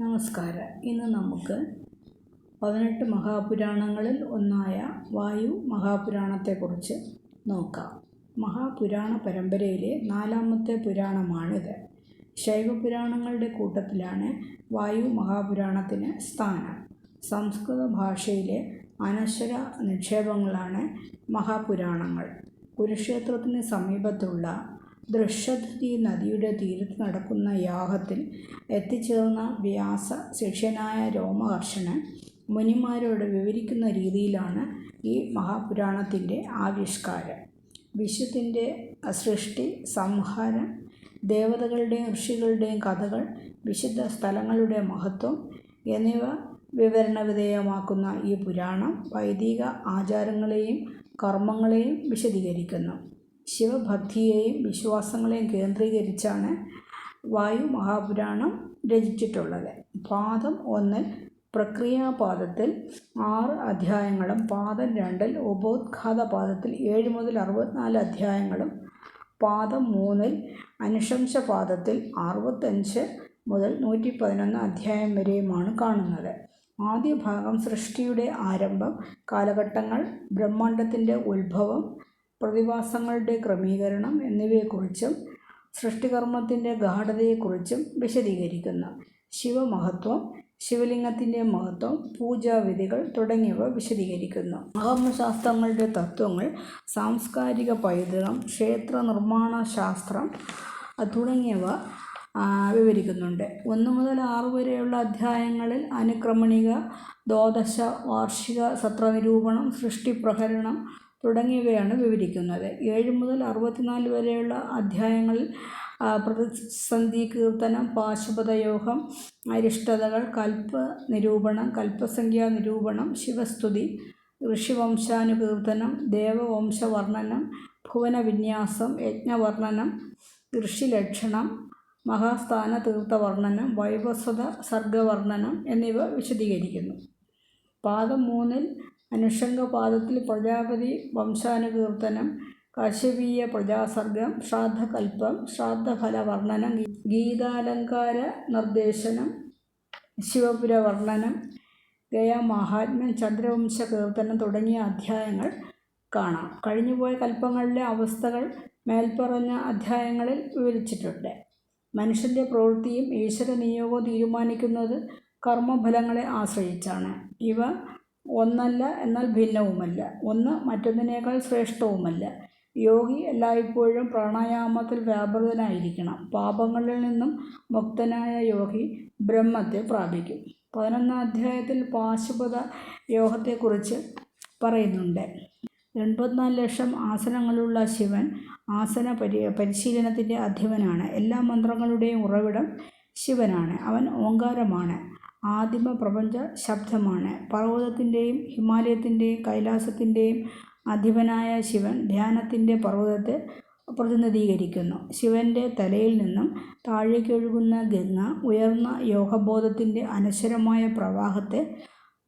നമസ്കാരം. ഇന്ന് നമുക്ക് പതിനെട്ട് മഹാപുരാണങ്ങളിൽ ഒന്നായ വായു മഹാപുരാണത്തെക്കുറിച്ച് നോക്കാം. മഹാപുരാണ പരമ്പരയിലെ നാലാമത്തെ പുരാണമാണിത്. ശൈവപുരാണങ്ങളുടെ കൂട്ടത്തിലാണ് വായു മഹാപുരാണത്തിന് സ്ഥാനം. സംസ്കൃത ഭാഷയിലെ അനശ്വര നിക്ഷേപങ്ങളാണ് മഹാപുരാണങ്ങൾ. കുരുക്ഷേത്രത്തിന് സമീപത്തുള്ള ദൃശ്യധരി നദിയുടെ തീരത്ത് നടക്കുന്ന യാഗത്തിൽ എത്തിച്ചേർന്ന വ്യാസ ശിഷ്യനായ രോമഹർഷന് മുനിമാരോട് വിവരിക്കുന്ന രീതിയിലാണ് ഈ മഹാപുരാണത്തിന്റെ ആവിഷ്കാരം. വിശ്വത്തിന്റെ സൃഷ്ടി സംഹാരം ദേവതകളുടെയും ഋഷികളുടെയും കഥകൾ വിശുദ്ധ സ്ഥലങ്ങളുടെ മഹത്വം എന്നിവ വിവരണ വിധേയമാക്കുന്ന ഈ പുരാണം വൈദിക ആചാരങ്ങളെയും കർമ്മങ്ങളെയും വിശദീകരിക്കുന്നു. ശിവഭക്തിയെയും വിശ്വാസങ്ങളെയും കേന്ദ്രീകരിച്ചാണ് വായു മഹാപുരാണം രചിച്ചിട്ടുള്ളത്. പാദം ഒന്നിൽ പ്രക്രിയാപാദത്തിൽ ആറ് അധ്യായങ്ങളും പാദം രണ്ടിൽ ഉപോദ്ഘാത പാദത്തിൽ ഏഴ് മുതൽ അറുപത്തിനാല് അധ്യായങ്ങളും പാദം മൂന്നിൽ അനുശംസ പാദത്തിൽ അറുപത്തഞ്ച് മുതൽ നൂറ്റി പതിനൊന്ന് അധ്യായം വരെയുമാണ് കാണുന്നത്. ആദ്യ ഭാഗം സൃഷ്ടിയുടെ ആരംഭം കാലഘട്ടങ്ങൾ ബ്രഹ്മാണ്ടത്തിന്റെ ഉത്ഭവം പ്രതിഭാസങ്ങളുടെ ക്രമീകരണം എന്നിവയെക്കുറിച്ചും സൃഷ്ടികർമ്മത്തിന്റെ ഗാഠതയെക്കുറിച്ചും വിശദീകരിക്കുന്നു. ശിവമഹത്വം ശിവലിംഗത്തിന്റെ മഹത്വം പൂജാവിധികൾ തുടങ്ങിയവ വിശദീകരിക്കുന്നു. ആഗമശാസ്ത്രങ്ങളുടെ തത്വങ്ങൾ സാംസ്കാരിക പൈതൃകം ക്ഷേത്ര നിർമ്മാണ ശാസ്ത്രം തുടങ്ങിയവ വിവരിക്കുന്നുണ്ട്. ഒന്ന് മുതൽ ആറ് വരെയുള്ള അധ്യായങ്ങളിൽ അനുക്രമണിക ദ്വാദശ വാർഷിക സത്രനിരൂപണം സൃഷ്ടിപ്രഹരണം തുടങ്ങിയവയാണ് വിവരിക്കുന്നത്. ഏഴ് മുതൽ അറുപത്തിനാല് വരെയുള്ള അധ്യായങ്ങളിൽ പ്രതിസന്ധി കീർത്തനം പാശുപതയോഗം അരിഷ്ടതകൾ കൽപ്പ നിരൂപണം കൽപ്പസംഖ്യാ നിരൂപണം ശിവസ്തുതി ഋഷിവംശാനുകീർത്തനം ദേവവംശവർണനം ഭുവനവിന്യാസം യജ്ഞവർണനം ഋഷിലക്ഷണം മഹാസ്ഥാന തീർത്ഥവർണനം വൈവസ്വത സർഗവർണനം എന്നിവ വിശദീകരിക്കുന്നു. പാദം മൂന്നിൽ അനുഷംഗ പാദത്തിൽ പ്രജാപതി വംശാനുകീർത്തനം കാശ്യപീയ പ്രജാസർഗം ശ്രാദ്ധകൽപ്പം ശ്രാദ്ധഫലവർണനം ഗീതാലങ്കാര നിർദ്ദേശനം ശിവപുരവർണനം ഗയാമാഹാത്മ്യം ചന്ദ്രവംശ കീർത്തനം തുടങ്ങിയ അധ്യായങ്ങൾ കാണാം. കഴിഞ്ഞുപോയ കൽപ്പങ്ങളിലെ അവസ്ഥകൾ മേൽപ്പറഞ്ഞ അധ്യായങ്ങളിൽ വിവരിച്ചിട്ടുണ്ട്. മനുഷ്യന്റെ പ്രവൃത്തിയും ഈശ്വര നിയോഗവും തീരുമാനിക്കുന്നത് കർമ്മഫലങ്ങളെ ആശ്രയിച്ചാണ്. ഇവ ഒന്നല്ല എന്നാൽ ഭിന്നവുമല്ല. ഒന്ന് മറ്റൊന്നിനേക്കാൾ ശ്രേഷ്ഠവുമല്ല. യോഗി എല്ലായ്പ്പോഴും പ്രാണായാമത്തിൽ വ്യാപൃതനായിരിക്കണം. പാപങ്ങളിൽ നിന്നും മുക്തനായ യോഗി ബ്രഹ്മത്തെ പ്രാപിക്കും. പതിനൊന്നാം അധ്യായത്തിൽ പാശുപത യോഗത്തെക്കുറിച്ച് പറയുന്നുണ്ട്. എൺപത്തിനാല് ലക്ഷം ആസനങ്ങളുള്ള ശിവൻ ആസന പരി പരിശീലനത്തിന്റെ അധിപനാണ്. എല്ലാ മന്ത്രങ്ങളുടെയും ഉറവിടം ശിവനാണ്. അവൻ ഓങ്കാരമാണ്. ആദിമ പ്രപഞ്ച ശബ്ദമാണ്. പർവതത്തിന്റെയും ഹിമാലയത്തിന്റെയും കൈലാസത്തിന്റെയും അധിപനായ ശിവൻ ധ്യാനത്തിന്റെ പർവതത്തെ പ്രതിനിധീകരിക്കുന്നു. ശിവന്റെ തലയിൽ നിന്നും താഴേക്കൊഴുകുന്ന ഗംഗ ഉയർന്ന യോഗബോധത്തിന്റെ അനശ്വരമായ പ്രവാഹത്തെ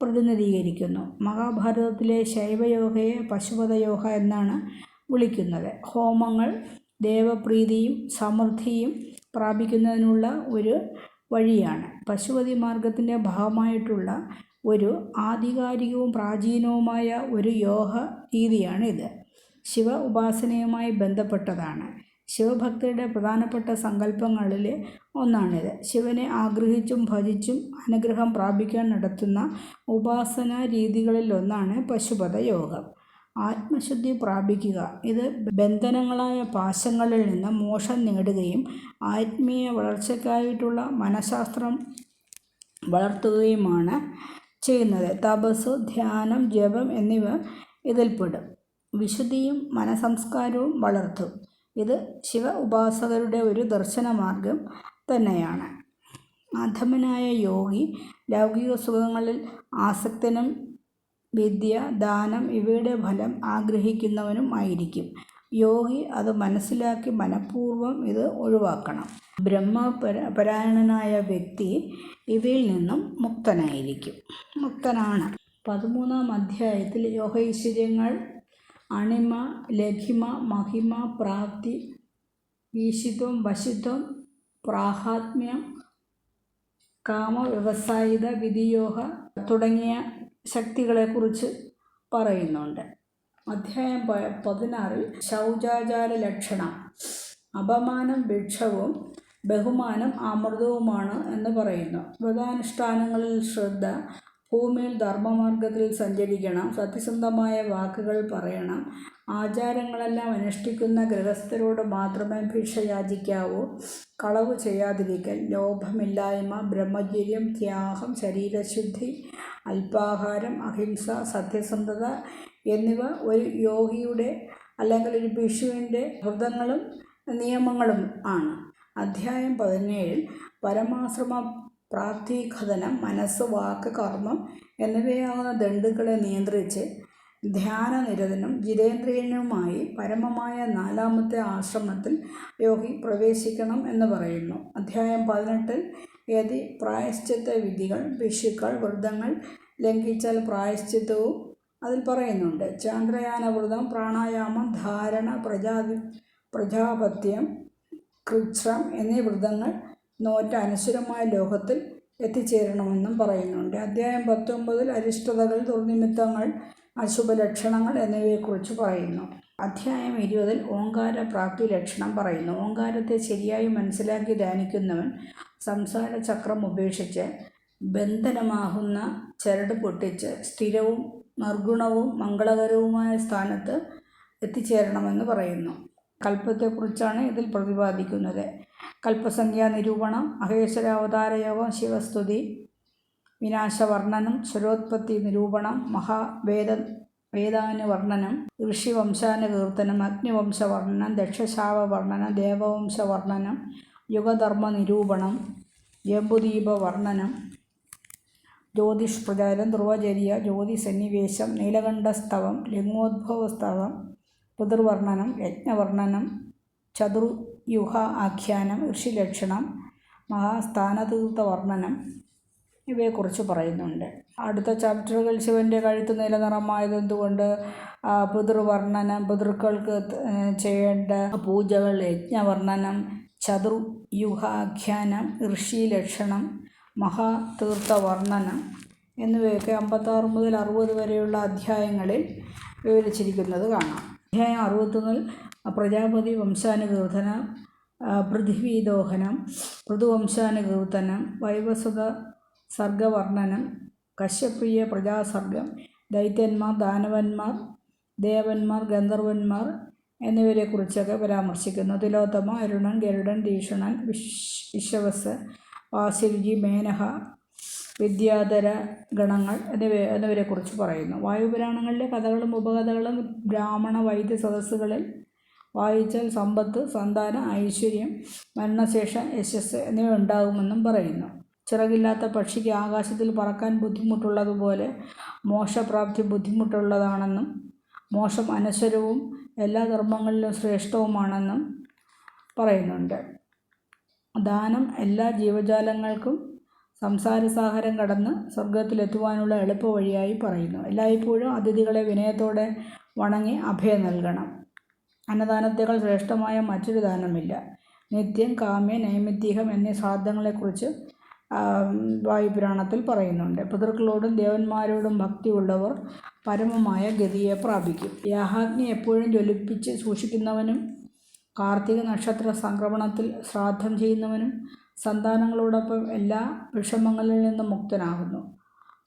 പ്രതിനിധീകരിക്കുന്നു. മഹാഭാരതത്തിലെ ശൈവയോഗയെ പശുപതയോഗ എന്നാണ് വിളിക്കുന്നത്. ഹോമങ്ങൾ ദേവപ്രീതിയും സമൃദ്ധിയും പ്രാപിക്കുന്നതിനുള്ള ഒരു വഴിയാണ്. പശുപതി മാർഗത്തിന്റെ ഭാഗമായിട്ടുള്ള ഒരു ആധികാരികവും പ്രാചീനവുമായ ഒരു യോഗ ഇത്. ശിവ ഉപാസനയുമായി ബന്ധപ്പെട്ടതാണ്. ശിവഭക്തിയുടെ പ്രധാനപ്പെട്ട സങ്കല്പങ്ങളിൽ ഒന്നാണിത്. ശിവനെ ആഗ്രഹിച്ചും ഭജിച്ചും അനുഗ്രഹം പ്രാപിക്കാൻ നടത്തുന്ന ഉപാസനാ രീതികളിൽ ഒന്നാണ് പശുപത യോഗം ആത്മശുദ്ധി പ്രാപിക്കുക. ഇത് ബന്ധനങ്ങളായ പാശങ്ങളിൽ നിന്ന് മോക്ഷം നേടുകയും ആത്മീയ വളർച്ചയ്ക്കായിട്ടുള്ള മനഃശാസ്ത്രം വളർത്തുകയുമാണ് ചെയ്യുന്നത്. തപസ് ധ്യാനം ജപം എന്നിവ ഇതിൽപ്പെടും വിശുദ്ധിയും മനസംസ്കാരവും വളർത്തും. ഇത് ശിവ ഉപാസകരുടെ ഒരു ദർശനമാർഗം തന്നെയാണ്. അധമനായ യോഗി ലൗകിക സുഖങ്ങളിൽ ആസക്തനും വിദ്യ ദാനം ഇവയുടെ ഫലം ആഗ്രഹിക്കുന്നവനും ആയിരിക്കും. യോഗി അത് മനസ്സിലാക്കി മനഃപൂർവം ഇത് ഒഴിവാക്കണം. ബ്രഹ്മപര പരായണനായ വ്യക്തി ഇവയിൽ നിന്നും മുക്തനായിരിക്കും. മുക്തനാണ്. പതിമൂന്നാം അധ്യായത്തിൽ യോഗൈശ്വര്യങ്ങൾ അണിമ ലഘിമ മഹിമ പ്രാപ്തി ഈശിത്വം വശിത്വം പ്രാഹാത്മ്യം കാമ വ്യവസായിത വിധിയോഹ തുടങ്ങിയ ശക്തികളെക്കുറിച്ച് പറയുന്നുണ്ട്. അധ്യായം പതിനാറിൽ ശൗചാചാര ലക്ഷണം അപമാനം ഭിക്ഷവും ബഹുമാനം അമൃതവുമാണ് എന്ന് പറയുന്നു. വ്രതാനുഷ്ഠാനങ്ങളിൽ ശ്രദ്ധ ഭൂമിയിൽ ധർമ്മമാർഗത്തിൽ സഞ്ചരിക്കണം സത്യസന്ധമായ വാക്കുകൾ പറയണം ആചാരങ്ങളെല്ലാം അനുഷ്ഠിക്കുന്ന ഗൃഹസ്ഥരോട് മാത്രമേ ഭിക്ഷ യാചിക്കാവൂ. കളവ് ചെയ്യാതിരിക്കൽ ലോഭമില്ലായ്മ ബ്രഹ്മചര്യം ത്യാഗം ശരീരശുദ്ധി അല്പാഹാരം അഹിംസ സത്യസന്ധത എന്നിവ ഒരു യോഗിയുടെ അല്ലെങ്കിൽ ഒരു ഭിക്ഷുവിന്റെ ഹൃദങ്ങളും നിയമങ്ങളും ആണ്. അധ്യായം പതിനേഴിൽ പരമാശ്രമ പ്രാപ്തീകഥനം മനസ്സ് വാക്ക് കർമ്മം എന്നിവയാകുന്ന ദണ്ഡുകളെ നിയന്ത്രിച്ച് ധ്യാനനിരതനും ജിതേന്ദ്രിയനുമായി പരമമായ നാലാമത്തെ ആശ്രമത്തിൽ യോഗി പ്രവേശിക്കണം എന്ന് പറയുന്നു. അധ്യായം പതിനെട്ടിൽ യതി പ്രായശ്ചിത്ത വിധികൾ ഭിക്ഷുക്കൾ വ്രതങ്ങൾ ലംഘിച്ചാൽ പ്രായശ്ചിത്തവും അതിൽ പറയുന്നുണ്ട്. ചാന്ദ്രയാന വ്രതം പ്രാണായാമം ധാരണ പ്രജാതി പ്രജാപത്യം കൃത്രം എന്നീ വ്രതങ്ങൾ നോറ്റ അനശ്വരമായ ലോകത്തിൽ എത്തിച്ചേരണമെന്നും പറയുന്നുണ്ട്. അധ്യായം പത്തൊമ്പതിൽ അരിഷ്ടതകൾ ദുർനിമിത്തങ്ങൾ അശുഭലക്ഷണങ്ങൾ എന്നിവയെക്കുറിച്ച് പറയുന്നു. അധ്യായം ഇരുപതിൽ ഓങ്കാര പ്രാപ്തി ലക്ഷണം പറയുന്നു. ഓങ്കാരത്തെ ശരിയായി മനസ്സിലാക്കി ധ്യാനിക്കുന്നവൻ സംസാര ചക്രം ഉപേക്ഷിച്ച് ബന്ധനമാകുന്ന ചരട് പൊട്ടിച്ച് സ്ഥിരവും നിർഗുണവും മംഗളകരവുമായ സ്ഥാനത്ത് എത്തിച്ചേരണമെന്ന് പറയുന്നു. കൽപ്പത്തെക്കുറിച്ചാണ് ഇതിൽ പ്രതിപാദിക്കുന്നത്. കൽപ്പസംഖ്യാ നിരൂപണം അഹേശ്വരാവതാരയോഗം ശിവസ്തുതി വിനാശവർണനം സ്വരോത്പത്തി നിരൂപണം മഹാവേദ വേദാനുവർണനം ഋഷിവംശാനുകീർത്തനം അഗ്നിവംശവർണനം ദക്ഷശാപവർണനം ദേവവംശവർണനം യുഗധർമ്മ നിരൂപണം ജംബുദീപവർണനം ജ്യോതിഷ് പ്രചാരം ധ്രുവചര്യ ജ്യോതി സന്നിവേശം നീലകണ്ഠസ്തവം ലിംഗോദ്ഭവസ്തവം പിതൃവർണനം യജ്ഞവർണനം ചതുർയുഹ ആഖ്യാനം ഋഷിലക്ഷണം മഹാസ്ഥാനതീർത്ഥവർണനം ഇവയെക്കുറിച്ച് പറയുന്നുണ്ട്. അടുത്ത ചാപ്റ്ററുകൾ ശിവന്റെ കഴുത്ത് നില നിറമായതെന്തുകൊണ്ട് ആ, പിതൃവർണനം പിതൃക്കൾക്ക് ചെയ്യേണ്ട പൂജകൾ യജ്ഞവർണനം ചതുർയുഹാഖ്യാനം ഋഷി ലക്ഷണം മഹാതീർത്ഥവർണനം എന്നിവയൊക്കെ അമ്പത്താറ് മുതൽ അറുപത് വരെയുള്ള അധ്യായങ്ങളിൽ വിവരിച്ചിരിക്കുന്നത് കാണാം. അധ്യായം അറുപത്തൊന്നിൽ പ്രജാപതി വംശാനുകീർത്തനം പൃഥ്വീദോഹനം പൃഥുവംശാനുകീർത്തനം വൈവസ്വത സർഗവർണനം കശ്യപ്രിയ പ്രജാസർഗം ദൈത്യന്മാർ ദാനവന്മാർ ദേവന്മാർ ഗന്ധർവന്മാർ എന്നിവരെക്കുറിച്ചൊക്കെ പരാമർശിക്കുന്നു. തിലോത്തമ അരുണൻ ഗരുഡൻ ഭീഷണൻ വിശ് വിശ്വവസ് വാസിരുചി മേനഹ വിദ്യാധര ഗണങ്ങൾ എന്നിവ എന്നിവരെക്കുറിച്ച് പറയുന്നു. വായുപുരാണങ്ങളിലെ കഥകളും ഉപകഥകളും ബ്രാഹ്മണ വൈദ്യ സദസ്സുകളിൽ വായിച്ചാൽ സമ്പത്ത് സന്താന ഐശ്വര്യം മരണശേഷം യശസ് എന്നിവ ഉണ്ടാകുമെന്നും പറയുന്നു. ചിറകില്ലാത്ത പക്ഷിക്ക് ആകാശത്തിൽ പറക്കാൻ ബുദ്ധിമുട്ടുള്ളതുപോലെ മോക്ഷപ്രാപ്തി ബുദ്ധിമുട്ടുള്ളതാണെന്നും മോശം അനശ്വരവും എല്ലാ ധർമ്മങ്ങളിലും ശ്രേഷ്ഠവുമാണെന്നും പറയുന്നുണ്ട്. ദാനം എല്ലാ ജീവജാലങ്ങൾക്കും സംസാരസാഹരം കടന്ന് സ്വർഗത്തിലെത്തുവാനുള്ള എളുപ്പവഴിയായി പറയുന്നു. എല്ലായ്പ്പോഴും അതിഥികളെ വിനയത്തോടെ വണങ്ങി അഭയം നൽകണം. അന്നദാനത്തേക്കാൾ ശ്രേഷ്ഠമായ മറ്റൊരു ദാനമില്ല. നിത്യം കാമ്യ നൈമിത്തികം എന്നീ ശ്രാദ്ധങ്ങളെക്കുറിച്ച് വായുപുരാണത്തിൽ പറയുന്നുണ്ട്. പിതൃക്കളോടും ദേവന്മാരോടും ഭക്തിയുള്ളവർ പരമമായ ഗതിയെ പ്രാപിക്കും. യാഹാഗ്നി എപ്പോഴും ജ്വലിപ്പിച്ച് സൂക്ഷിക്കുന്നവനും കാർത്തിക നക്ഷത്ര സംക്രമണത്തിൽ ശ്രാദ്ധം ചെയ്യുന്നവനും സന്താനങ്ങളോടൊപ്പം എല്ലാ വിഷമങ്ങളിൽ നിന്നും മുക്തനാകുന്നു.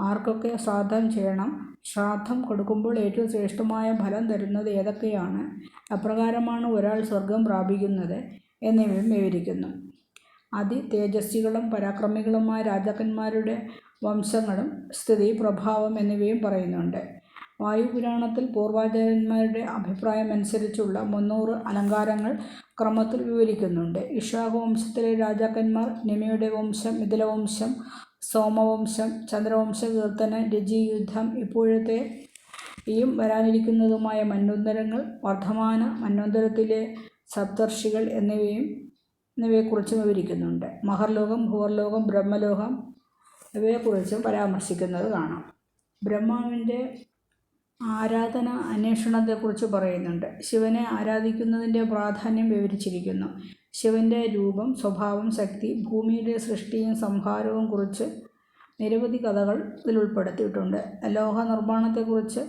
ആർക്കൊക്കെ ശ്രാദ്ധം ചെയ്യണം ശ്രാദ്ധം കൊടുക്കുമ്പോൾ ഏറ്റവും ശ്രേഷ്ഠമായ ഫലം തരുന്നത് ഏതൊക്കെയാണ്? അപ്രകാരമാണ് ഒരാൾ സ്വർഗം പ്രാപിക്കുന്നത് എന്നിവയും വിവരിക്കുന്നു. അതി തേജസ്വികളും പരാക്രമികളുമായ രാജാക്കന്മാരുടെ വംശങ്ങളും സ്ഥിതി പ്രഭാവം എന്നിവയും പറയുന്നുണ്ട്. വായുപുരാണത്തിൽ പൂർവാചാര്യന്മാരുടെ അഭിപ്രായമനുസരിച്ചുള്ള മുന്നൂറ് അലങ്കാരങ്ങൾ ക്രമത്തിൽ വിവരിക്കുന്നുണ്ട്. ഇഷാഖ വംശത്തിലെ രാജാക്കന്മാർ നിമയുടെ വംശം മിഥിലവംശം സോമവംശം കീർത്തന രജിയുദ്ധം ഇപ്പോഴത്തെ ഈയും വരാനിരിക്കുന്നതുമായ മന്വന്തരങ്ങൾ വർദ്ധമാന മന്വന്തരത്തിലെ സപ്തർഷികൾ എന്നിവയും എന്നിവയെക്കുറിച്ചും വിവരിക്കുന്നുണ്ട്. മഹർലോകം ഭൂവർലോകം ബ്രഹ്മലോകം ഇവയെക്കുറിച്ചും പരാമർശിക്കുന്നത് കാണാം. ബ്രഹ്മാവിന്റെ ആരാധന അന്വേഷണത്തെക്കുറിച്ച് പറയുന്നുണ്ട്. ശിവനെ ആരാധിക്കുന്നതിന്റെ പ്രാധാന്യം വിവരിച്ചിരിക്കുന്നു. ശിവന്റെ രൂപം സ്വഭാവം ശക്തി ഭൂമിയുടെ സൃഷ്ടിയും സംഹാരവും കുറിച്ച് നിരവധി കഥകൾ ഇതിൽ ഉൾപ്പെടുത്തിയിട്ടുണ്ട്. ലോഹ നിർമ്മാണത്തെക്കുറിച്ച്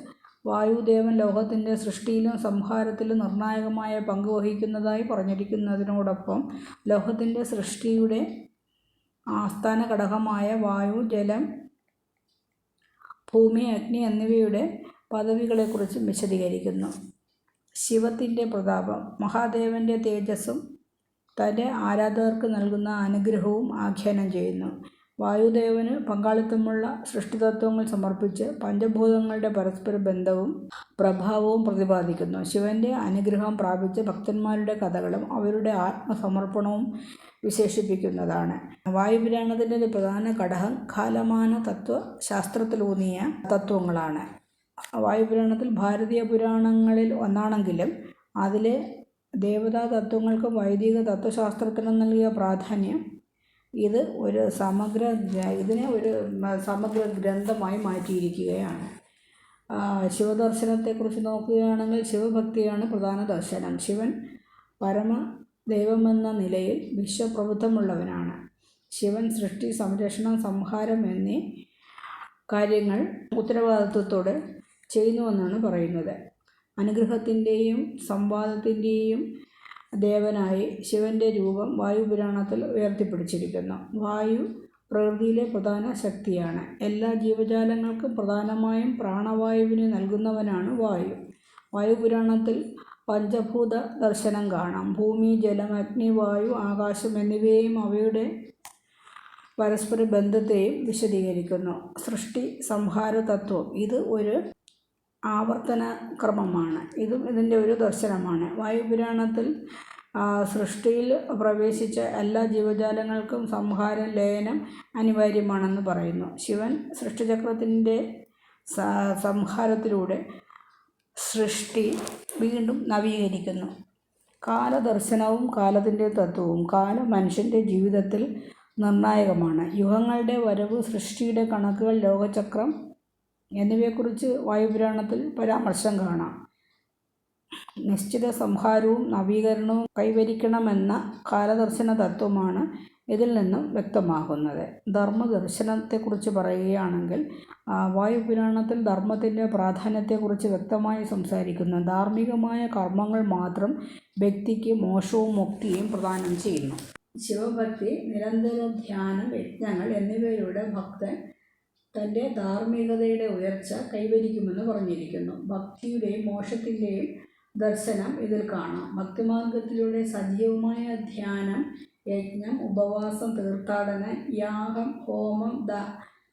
വായുദേവൻ ലോകത്തിന്റെ സൃഷ്ടിയിലും സംഹാരത്തിലും നിർണായകമായ പങ്ക് വഹിക്കുന്നതായി പറഞ്ഞിരിക്കുന്നതിനോടൊപ്പം ലോകത്തിന്റെ സൃഷ്ടിയുടെ ആസ്ഥാന ഘടകമായ വായു ജലം ഭൂമി അഗ്നി എന്നിവയുടെ പദവികളെക്കുറിച്ചും വിശദീകരിക്കുന്നു. ശിവത്തിന്റെ പ്രതാപം മഹാദേവന്റെ തേജസ്സും തന്റെ ആരാധകർക്ക് നൽകുന്ന അനുഗ്രഹവും ആഖ്യാനം ചെയ്യുന്നു. വായുദേവന് പങ്കാളിത്തമുള്ള സൃഷ്ടിതത്വങ്ങൾ സമർപ്പിച്ച് പഞ്ചഭൂതങ്ങളുടെ പരസ്പര ബന്ധവും പ്രഭാവവും പ്രതിപാദിക്കുന്നു. ശിവന്റെ അനുഗ്രഹം പ്രാപിച്ച ഭക്തന്മാരുടെ കഥകളും അവരുടെ ആത്മസമർപ്പണവും വിശേഷിപ്പിക്കുന്നതാണ്. വായുപുരാണത്തിന്റെ ഒരു പ്രധാന ഘടകം കാലമാന തത്വ ശാസ്ത്രത്തിലൂന്നിയ തത്വങ്ങളാണ്. വായുപുരാണത്തിൽ ഭാരതീയ പുരാണങ്ങളിൽ ഒന്നാണെങ്കിലും അതിലെ ദേവതാ തത്വങ്ങൾക്കും വൈദിക തത്വശാസ്ത്രത്തിനും നൽകിയ പ്രാധാന്യം ഇത് ഒരു സമഗ്ര ഇതിനെ ഒരു സമഗ്ര ഗ്രന്ഥമായി മാറ്റിയിരിക്കുകയാണ്. ശിവദർശനത്തെക്കുറിച്ച് നോക്കുകയാണെങ്കിൽ ശിവഭക്തിയാണ് പ്രധാന ദർശനം. ശിവൻ പരമ ദൈവമെന്ന നിലയിൽ വിശ്വപ്രബുദ്ധമുള്ളവനാണ്. ശിവൻ സൃഷ്ടി സംരക്ഷണം സംഹാരം എന്നീ കാര്യങ്ങൾ ഉത്തരവാദിത്വത്തോടെ ചെയ്യുന്നുവെന്നാണ് പറയുന്നത്. അനുഗ്രഹത്തിന്റെയും സംവാദത്തിന്റെയും ദേവനായി ശിവന്റെ രൂപം വായുപുരാണത്തിൽ ഉയർത്തിപ്പിടിച്ചിരിക്കുന്നു. വായു പ്രകൃതിയിലെ പ്രധാന ശക്തിയാണ്. എല്ലാ ജീവജാലങ്ങൾക്കും പ്രധാനമായും പ്രാണവായുവിന് നൽകുന്നവനാണ് വായു. വായുപുരാണത്തിൽ പഞ്ചഭൂത ദർശനം കാണാം. ഭൂമി ജലം അഗ്നി വായു ആകാശം എന്നിവയെയും അവയുടെ പരസ്പര ബന്ധത്തെയും വിശദീകരിക്കുന്നു. സൃഷ്ടി സംഹാര തത്വം. ഇത് ഒരു ആവർത്തന ക്രമമാണ് ഇതും ഇതിന്റെ ഒരു ദർശനമാണ്. വായുപുരാണത്തിൽ സൃഷ്ടിയിൽ പ്രവേശിച്ച എല്ലാ ജീവജാലങ്ങൾക്കും സംഹാരം ലയനം അനിവാര്യമാണെന്ന് പറയുന്നു. ശിവൻ സൃഷ്ടിചക്രത്തിന്റെ സംഹാരത്തിലൂടെ സൃഷ്ടി വീണ്ടും നവീകരിക്കുന്നു. കാലദർശനവും കാലത്തിന്റെ തത്വവും കാലം മനുഷ്യന്റെ ജീവിതത്തിൽ നിർണായകമാണ്. യുഗങ്ങളുടെ വരവ് സൃഷ്ടിയുടെ കണക്കുകൾ ലോകചക്രം എന്നിവയെക്കുറിച്ച് വായുപുരാണത്തിൽ പരാമർശം കാണാം. നിശ്ചിത സംഹാരവും നവീകരണവും കൈവരിക്കണമെന്ന കാലദർശന തത്വമാണ് ഇതിൽ നിന്നും വ്യക്തമാകുന്നത്. ധർമ്മദർശനത്തെക്കുറിച്ച് പറയുകയാണെങ്കിൽ വായുപുരാണത്തിൽ ധർമ്മത്തിന്റെ പ്രാധാന്യത്തെക്കുറിച്ച് വ്യക്തമായി സംസാരിക്കുന്നു. ധാർമ്മികമായ കർമ്മങ്ങൾ മാത്രം വ്യക്തിക്ക് മോശവും മുക്തിയും പ്രദാനം ചെയ്യുന്നു. ശിവഭക്തി നിരന്തര ധ്യാനം യജ്ഞങ്ങൾ എന്നിവയിലൂടെ ഭക്തൻ തന്റെ ധാർമ്മികതയുടെ ഉയർച്ച കൈവരിക്കുമെന്ന് പറഞ്ഞിരിക്കുന്നു. ഭക്തിയുടെയും മോക്ഷത്തിന്റെയും ദർശനം ഇതിൽ കാണാം. ഭക്തിമാർഗത്തിലൂടെ സജീവമായ ധ്യാനം യജ്ഞം ഉപവാസം തീർത്ഥാടനം യാഗം ഹോമം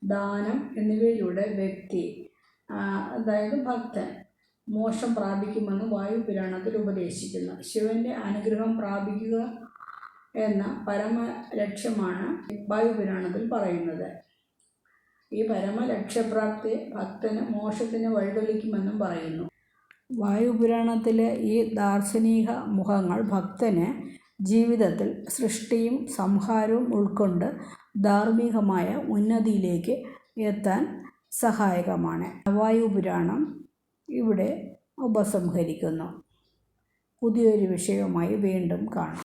ദാനം എന്നിവയിലൂടെ വ്യക്തി അതായത് ഭക്തൻ മോക്ഷം പ്രാപിക്കുമെന്ന് വായുപുരാണത്തിൽ ഉപദേശിക്കുന്നു. ശിവന്റെ അനുഗ്രഹം പ്രാപിക്കുക എന്ന പരമ ലക്ഷ്യമാണ് വായുപുരാണത്തിൽ പറയുന്നത്. ഈ പരമലക്ഷ്യപ്രാപ്തി ഭക്തന് മോക്ഷത്തിന് വഴിതെളിക്കുമെന്നും പറയുന്നു. വായുപുരാണത്തിലെ ഈ ദാർശനിക മുഖങ്ങൾ ഭക്തന് ജീവിതത്തിൽ സൃഷ്ടിയും സംഹാരവും ഉൾക്കൊണ്ട് ധാർമ്മികമായ ഉന്നതിയിലേക്ക് എത്താൻ സഹായകമാണ്. വായുപുരാണം ഇവിടെ ഉപസംഹരിക്കുന്നു. പുതിയൊരു വിഷയവുമായി വീണ്ടും കാണാം.